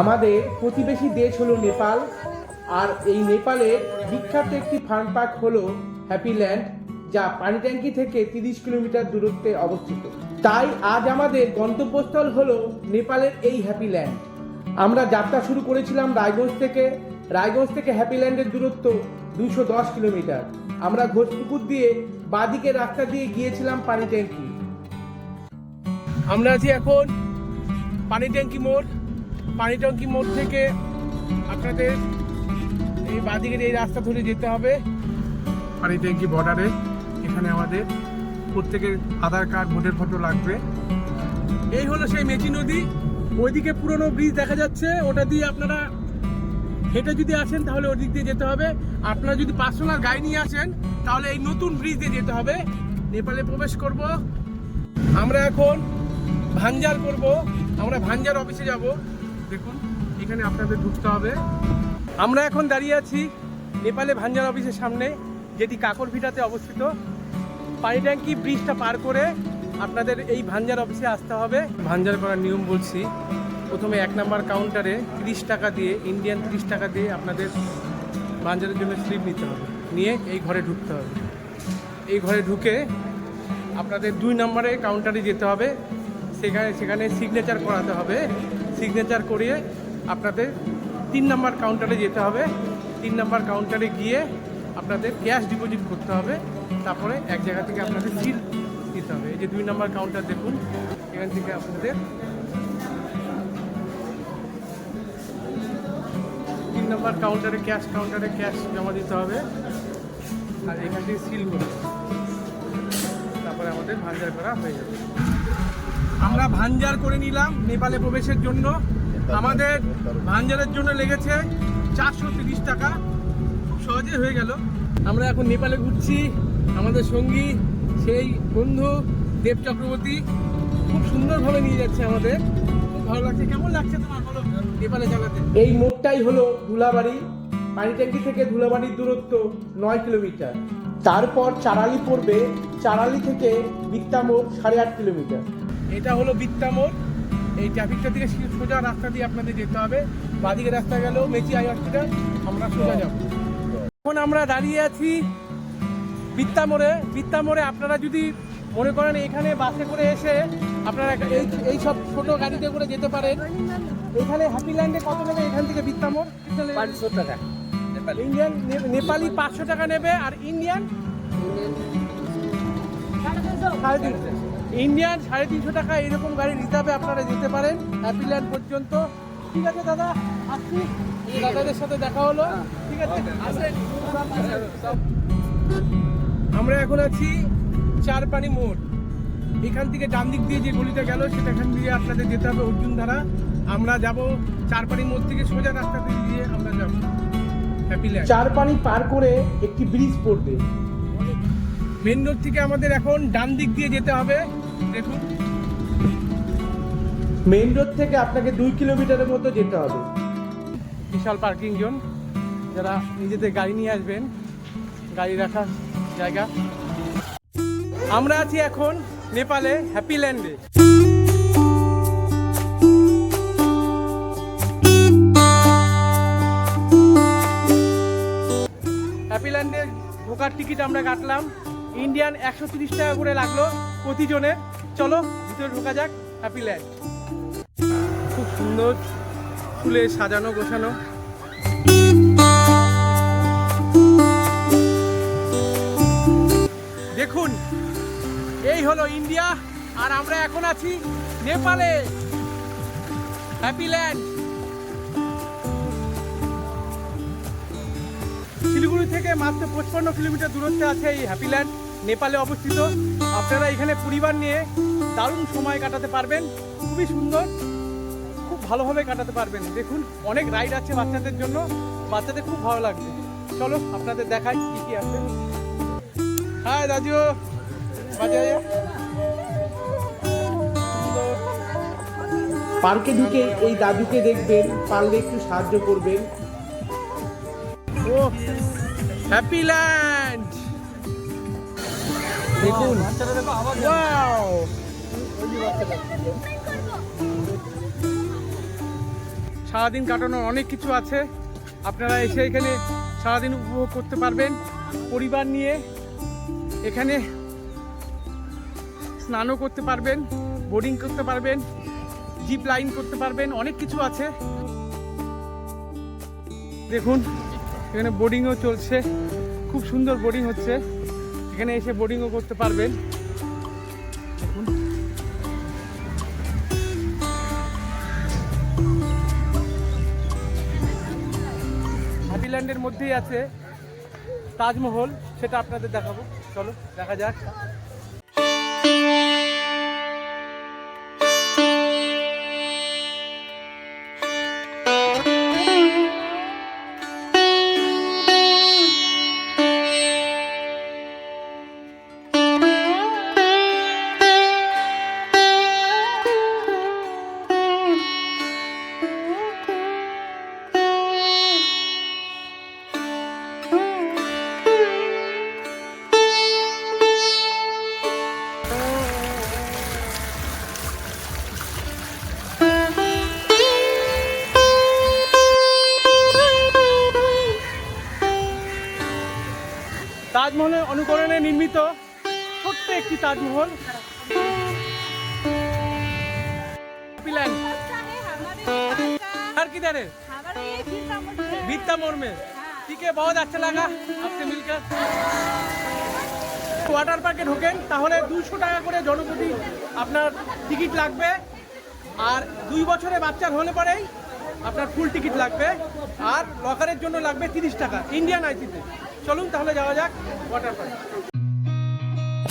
আমাদের প্রতিবেশী দেশ হলো নেপাল, আর এই নেপালের বিখ্যাত একটি ফার্ম পার্ক হলো হ্যাপিল্যান্ড, যা পানি ট্যাঙ্কি থেকে তিরিশ কিলোমিটার দূরত্বে অবস্থিত। তাই আজ আমাদের গন্তব্যস্থল হলো নেপালের এই হ্যাপিল্যান্ড। আমরা যাত্রা শুরু করেছিলাম রায়গঞ্জ থেকে। রায়গঞ্জ থেকে হ্যাপিল্যান্ডের দূরত্ব দুশো দশ কিলোমিটার। আমরা ঘোষপুকুর দিয়ে বাদিকে রাস্তা দিয়ে গিয়েছিলাম পানি ট্যাঙ্কি। আমরা আছি এখন পানি ট্যাঙ্কি মোড়। পানি ট্যাঙ্কি মোড় থেকে আপনাদের এই বাদিকের এই রাস্তা ধরে যেতে হবে। পানি ট্যাঙ্কি বর্ডারে এখানে আমাদের প্রত্যেকের আধার কার্ড, ভোটের ফটো লাগবে। এই হলো সেই মেচি নদী। ওইদিকে পুরনো ব্রিজ দেখা যাচ্ছে। ওটা দিয়ে আপনারা হেঁটে যদি আসেন, তাহলে ওই দিক দিয়ে যেতে হবে। আপনারা যদি পার্সোনাল গাড়ি নিয়ে আসেন, তাহলে এই নতুন ব্রিজ দিয়ে যেতে হবে। নেপালে প্রবেশ করব। আমরা এখন ভাঞ্জার করব। আমরা ভাঞ্জার অফিসে যাব। দেখুন, এখানে আপনাদের ঢুকতে হবে। আমরা এখন দাঁড়িয়ে আছি নেপালে ভাঞ্জার অফিসের সামনে, যেটি কাকরভিটাতে অবস্থিত। পানি ট্যাঙ্কি ব্রিজটা পার করে আপনাদের এই ভাঞ্জার অফিসে আসতে হবে। ভাঞ্জার করার নিয়ম বলছি, প্রথমে এক নাম্বার কাউন্টারে তিরিশ টাকা দিয়ে, ইন্ডিয়ান তিরিশ টাকা দিয়ে আপনাদের ভাঞ্জারের জন্য স্লিপ নিতে হবে। নিয়ে এই ঘরে ঢুকতে হবে। এই ঘরে ঢুকে আপনাদের দুই নম্বরে কাউন্টারে যেতে হবে। সেখানে সেখানে সিগনেচার করাতে হবে। সিগনেচার করিয়ে আপনাদের তিন নাম্বার কাউন্টারে যেতে হবে। তিন নাম্বার কাউন্টারে গিয়ে আপনাদের ক্যাশ ডিপোজিট করতে হবে। তারপরে এক জায়গা থেকে আপনাদের সিল দিতে হবে। এই যে দুই নাম্বার কাউন্টার দেখুন, এখান থেকে আপনাদের তিন নাম্বার কাউন্টারে ক্যাশ কাউন্টারে ক্যাশ জমা দিতে হবে। আর এখান থেকে সিল করতে তারপরে আমাদের ভাঞ্জার করা হয়ে যাবে। আমরা ভাঞ্জার করে নিলাম নেপালে প্রবেশের জন্য। আমাদের ভাঞ্জারের জন্য লেগেছে চারশো তিরিশ টাকা। খুব সহজে হয়ে গেল। আমরা এখন নেপালে ঘুরছি। আমাদের সঙ্গী সেই বন্ধু দেব চক্রবর্তী খুব সুন্দরভাবে নিয়ে যাচ্ছে আমাদের। খুব ভালো লাগছে। কেমন লাগছে তোমার বলো? নেপালে চালাতে এই মোড়টাই হলো ধুলাবাড়ি। পানি ট্যাঙ্কি থেকে ধুলাবাড়ির দূরত্ব নয় কিলোমিটার। তারপর চারালি পড়বে চারালি থেকে বিত্তামোড় সাড়ে আট কিলোমিটার। এটা হলো বিত্তামোড় এই ট্রাফিকটা থেকে সোজা রাস্তা দিয়ে আপনাদের যেতে হবে। বাদিকে রাস্তা গেল মেচি আই হসপিটাল আমরা সোজা যাব। এখন আমরা দাঁড়িয়ে আছি বিত্তামোড়ে বিত্তামোড়ে আপনারা যদি মনে করেন এখানে বাসে করে এসে আপনারা এই এই সব ছোট গাড়িতে করে যেতে পারেন। এখানে হ্যাপিল্যান্ডে কত নেবে এখান থেকে বিত্তামোড় পাঁচশো টাকা নেপালি। ইন্ডিয়ান নেপালি পাঁচশো টাকা নেবে আর ইন্ডিয়ান সাড়ে তিনশো। ইন্ডিয়ান সাড়ে তিনশো টাকা এরকম গাড়ি রিজার্ভে আপনারা যেতে পারেন হ্যাপিল্যান্ড পর্যন্ত। ঠিক আছে দাদা? আসছি। দাদাদের সাথে দেখা হলো। ঠিক আছে? আমরা এখন আছি চারপানি মোড়। এখান থেকে ডান দিক দিয়ে যে গলিটা গেল সেটা এখান দিয়ে আপনাদের যেতে হবে অর্জুন ধারা আমরা যাব চারপানি মোড় থেকে সোজা রাস্তা দিয়ে আমরা যাব। হ্যাপিল্যান্ড চার পানি পার করে একটি ব্রিজ পড়বে। মেন রোড থেকে আমাদের এখন ডান দিক দিয়ে যেতে হবে। দেখুন। মেন রোড থেকে আপনাকে দুই কিলোমিটারের মতো যেতে হবে। বিশাল পার্কিং জোন। যারা নিজেদের গাড়ি নিয়ে আসবেন গাড়ি রাখার জায়গা। আমরা আছি এখন নেপালে হ্যাপিল্যান্ডে হ্যাপিল্যান্ডে ঢোকার টিকিট আমরা কাটলাম। ইন্ডিয়ান একশো তিরিশ টাকা করে লাগল প্রতিজনে চলো, ভিতরে ঢোকা যাক হ্যাপি হ্যাপিল্যান্ড খুব সুন্দর ফুলে সাজানো, গোছানো। দেখুন, এই হলো ইন্ডিয়া, আর আমরা এখন আছি নেপালে। হ্যাপিল্যান্ড শিলিগুড়ি থেকে মাত্র পঁচপান্ন কিলোমিটার দূরত্বে আছে এই হ্যাপিল্যান্ড নেপালে অবস্থিত। আপনারা এখানে পরিবার নিয়ে দারুণ সময় কাটাতে পারবেন। খুবই সুন্দর খুব ভালোভাবে কাটাতে পারবেন। দেখুন অনেক রাইড আছে বাচ্চাদের জন্য। বাচ্চাদের খুব ভালো লাগবে। চলো আপনাদের দেখাই কি কি আছে। হ্যাঁ বাজারে পার্কে ঢুকে এই দাদুকে দেখবেন পারলে একটু সাহায্য করবেন। ও হ্যাপি ল্যান্ড দেখুন। সারাদিন কাটানোর অনেক কিছু আছে। আপনারা এসে এখানে সারাদিন উপভোগ করতে পারবেন। পরিবার নিয়ে এখানে স্নানও করতে পারবেন বোর্ডিং করতে পারবেন জিপ লাইন করতে পারবেন, অনেক কিছু আছে। দেখুন, এখানে বোর্ডিংও চলছে। খুব সুন্দর বোর্ডিং হচ্ছে। এখানে এসে বোর্ডিংও করতে পারবেন। হ্যাপিল্যান্ডের মধ্যেই আছে তাজমহল, সেটা আপনাদের দেখাবো। চলো, দেখা যাক। নির্মিত ছোট্ট একটি তাজমহল হ্যাপিল্যান্ড हर किधर है बीता मोड़ में ठीक है बहुत अच्छा लगा आपसे मिलकर ওয়াটার পার্কে ঢোকেন তাহলে দুশো টাকা করে জনপ্রতি আপনার টিকিট লাগবে আর দুই বছরে বাচ্চার হলে পরেই আপনার ফুল টিকিট লাগবে আর লকারের জন্য লাগবে তিরিশ টাকা ইন্ডিয়ান আইসিতে চলুন তাহলে যাওয়া যাক water park I've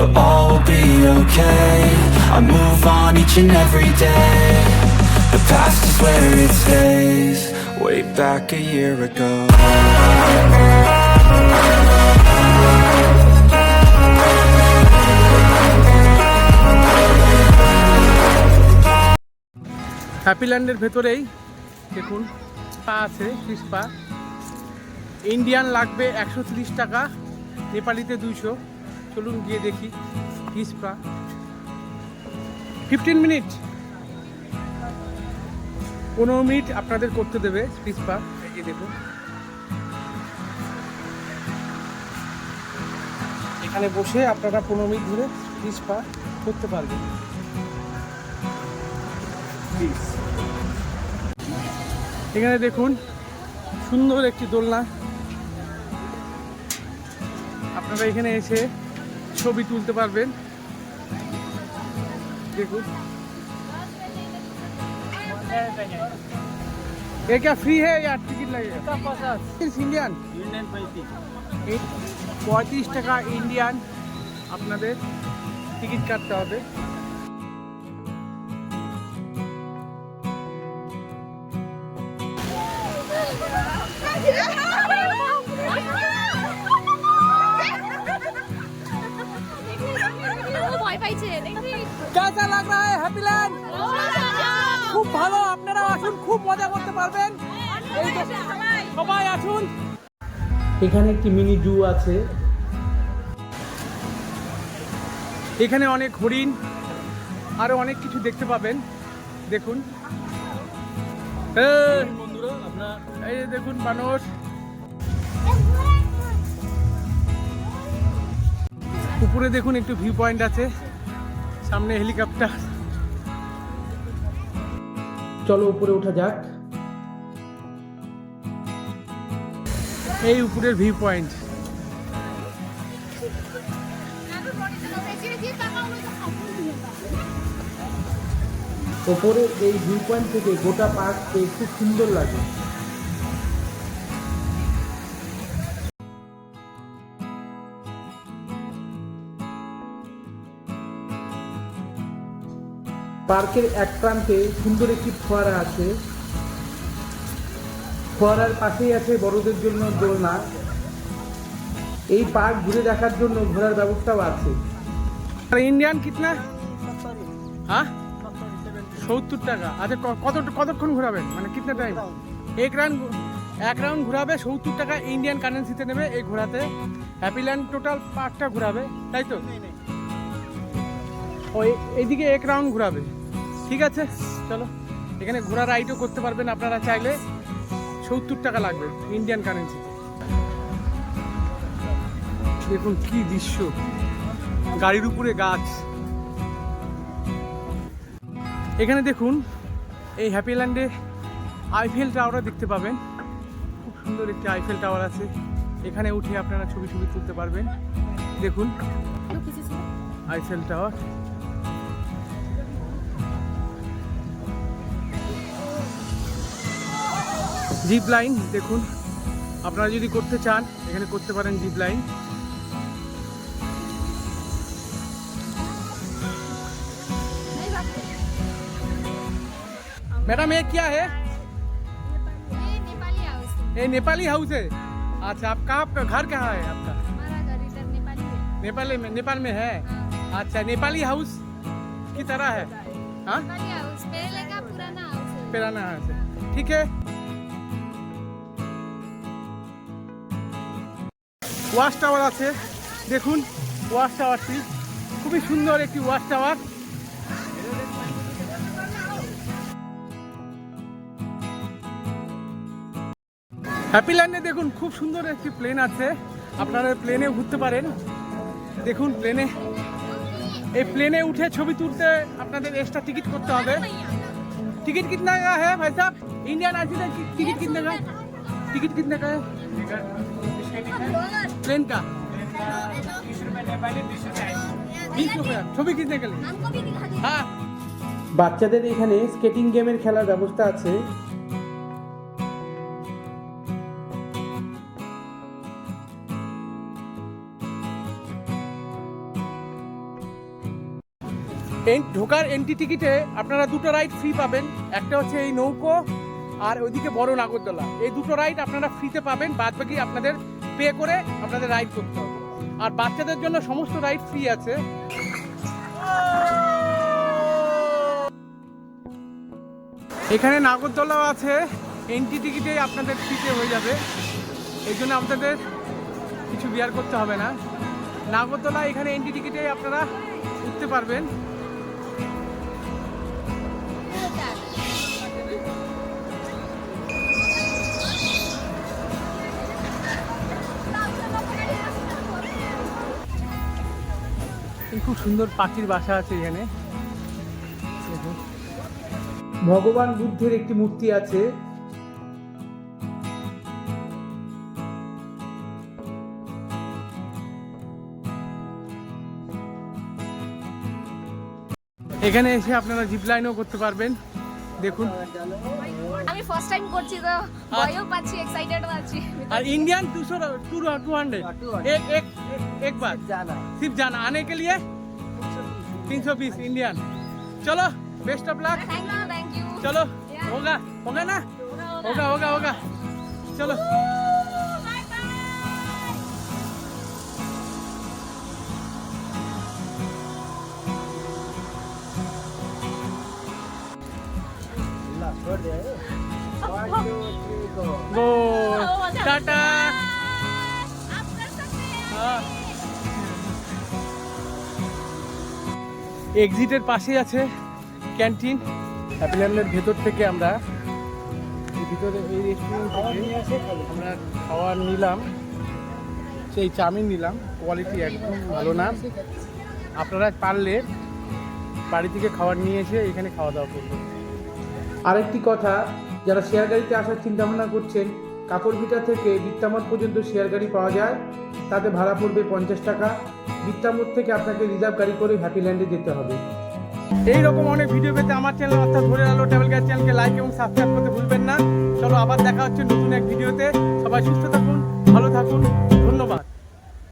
But all will be okay. I move on each and every day. The past is where it stays, way back a year ago. হ্যাপিল্যান্ডের ভেতরেই দেখুন পা আছে ফিস পা ইন্ডিয়ান লাগবে একশো তিরিশ টাকা নেপালিতে দুইশো চলুন গিয়ে দেখি ফিস পা ফিফটিন মিনিট পনেরো মিনিট আপনাদের করতে দেবে ফিস পা এই দেখুন। এখানে বসে আপনারা পনেরো মিনিট ধরে ফিস পা করতে পারবেন. এখানে দেখুন, সুন্দর একটি দোলনা। আপনারা এখানে এসে ছবি তুলতে পারবেন দেখুন ये क्या फ्री है या टिकट लगेगा इंडियन পঁয়ত্রিশ টাকা ইন্ডিয়ান আপনাদের টিকিট কাটতে হবে লাগ রা হ্যাপিল্যান্ড খুব ভালো আপনারা আসুন খুব মজা করতে পারবেন। সবাই আসুন। এখানে একটি মিনি জু আছে। এখানে অনেক হরিণ আরও অনেক কিছু দেখতে পাবেন। দেখুন। এই, এই দেখুন মানুষ। উপরে দেখুন একটু ভিউ পয়েন্ট আছে। সামনে হেলিকপ্টার। চলো উপরে ওঠা যাক। এই উপরের ভিউ পয়েন্ট ওপরের এই ভিউ পয়েন্ট থেকে গোটা পার্ককে খুব সুন্দর লাগে। পার্কের এক প্রান্তে সুন্দর একটি ফোয়ারা আছে। ফোয়ারার পাশেই আছে বড়দের জন্য দোলনা। এই পার্ক ঘুরে দেখার জন্য ঘোরার ব্যবস্থাও আছে। ইন্ডিয়ান কিতনা? হ্যাঁ? সত্তর টাকা। আচ্ছা ক- কত কতক্ষণ ঘোরাবেন? মানে কিতনা টাইম এক রাউন্ড এক রাউন্ড ঘোরাবে সত্তর টাকা ইন্ডিয়ান কারেন্সিতে নেবে এই ঘোরাতে। হ্যাপিল্যান্ড টোটাল পার্কটা ঘোরাবে তাই তো? ওই এইদিকে এক রাউন্ড ঘোরাবে। ঠিক আছে? চলো। এখানে ঘোড়া রাইডও করতে পারবেন আপনারা চাইলে। সত্তর টাকা লাগবে ইন্ডিয়ান কারেন্সি দেখুন কি দৃশ্য। গাড়ির উপরে গাছ। এখানে দেখুন, এই হ্যাপিল্যান্ডে আইফেল টাওয়ারও দেখতে পাবেন। খুব সুন্দর একটি আইফেল টাওয়ার আছে। এখানে উঠে আপনারা ছবি ছবি তুলতে পারবেন। দেখুন আইফেল টাওয়ার জিপ লাইন দেখুন আপনারা যদি করতে চান এখানে করতে পারেন জিপ লাইন मैडम ये क्या है ये नेपाली हाउस है। ये नेपाली हाउस है अच्छा आप कहाँ आपका घर कहाँ है आपका हमारा घर इधर नेपाली है नेपाल में नेपाल में है अच्छा नेपाली हाउस की तरह है हाँ नेपाली हाउस पहले का पुराना हाउस है पुराना हाउस है ठीक है ওয়াচ টাওয়ার আছে দেখুন ওয়াচ টাওয়ারটি খুবই সুন্দর একটি ওয়াচ টাওয়ার হ্যাপিল্যান্ডে দেখুন খুব সুন্দর একটি প্লেন আছে আপনারা প্লেনে ঘুরতে পারেন দেখুন প্লেনে এই প্লেনে উঠে ছবি তুলতে আপনাদের এক্সট্রা টিকিট করতে হবে टिकट कितना का है भाई साहब इंडियन आरसी का टिकट कितने का है टिकट कितने का है ट्रेन का बीस रुपया ছবি কিনতে গেলে हमको भी दिखा दीजिए হ্যাঁ বাচ্চাদের এখানে স্কেটিং গেমের খেলার ব্যবস্থা আছে এই ঢোকার এন্ট্রি টিকিটে আপনারা দুটো রাইড ফ্রি পাবেন একটা হচ্ছে এই নৌকো আর ওইদিকে বড় নাগরদোলা এই দুটো রাইড আপনারা ফ্রিতে পাবেন বাদ বাকি আপনাদের পে করে আপনাদের রাইড করতে হবে। আর বাচ্চাদের জন্য সমস্ত রাইড ফ্রি আছে। এখানে নাগরদোলাও আছে। এন্ট্রি টিকিটেই আপনাদের ফ্রিতে হয়ে যাবে। এই জন্য আপনাদের কিছু বিয়ার করতে হবে না। নাগরদোলা এখানে এন্ট্রি টিকিটেই আপনারা উঠতে পারবেন। খুব সুন্দর পাখির বাসা আছে এখানে। ভগবান বুদ্ধের একটি মূর্তি আছে। এখানে এসে আপনারা জিপ লাইনও করতে পারবেন। দেখুন আমি ফার্স্ট টাইম করছি তো ভয়ও পাচ্ছি এক্সাইটেড আছি और इंडियन टू सौ टू टू हंड्रेड एक एक एक बार सिर्फ जाना आने के लिए तीन सौ बीस इंडियन चलो best of luck thank you thank you चलो होगा होगा ना होगा होगा होगा चलो গোল এক্সিটের পাশেই আছে ক্যান্টিন অ্যাপিল্যান্ডের ভেতর থেকে আমরা ভিতরে এই রেস্টুরেন্ট আমরা খাওয়ার নিলাম। সেই চাউমিন নিলাম। কোয়ালিটি একদম ভালো না। আপনারা পারলে বাড়ি থেকে খাবার নিয়ে এসে এখানে খাওয়া দাওয়া করবেন। আরেকটি কথা, যারা শেয়ার গাড়িতে আসার চিন্তা ভাবনা করছেন কাকরভিটা থেকে বিত্তামত পর্যন্ত শেয়ার গাড়ি পাওয়া যায়, তাতে ভাড়া পড়বে পঞ্চাশ টাকা। বিত্তামত থেকে আপনাকে রিজার্ভ গাড়ি করে হ্যাপিল্যান্ডে যেতে হবে। এই রকম অনেক ভিডিও পেতে আমার চ্যানেল অর্থাৎ ধরে আলো ট্রাভেল গাইড চ্যানেলকে লাইক এবং সাবস্ক্রাইব করতে ভুলবেন না। চলো আবার দেখা হচ্ছে নতুন এক ভিডিওতে সবাই সুস্থ থাকুন, ভালো থাকুন।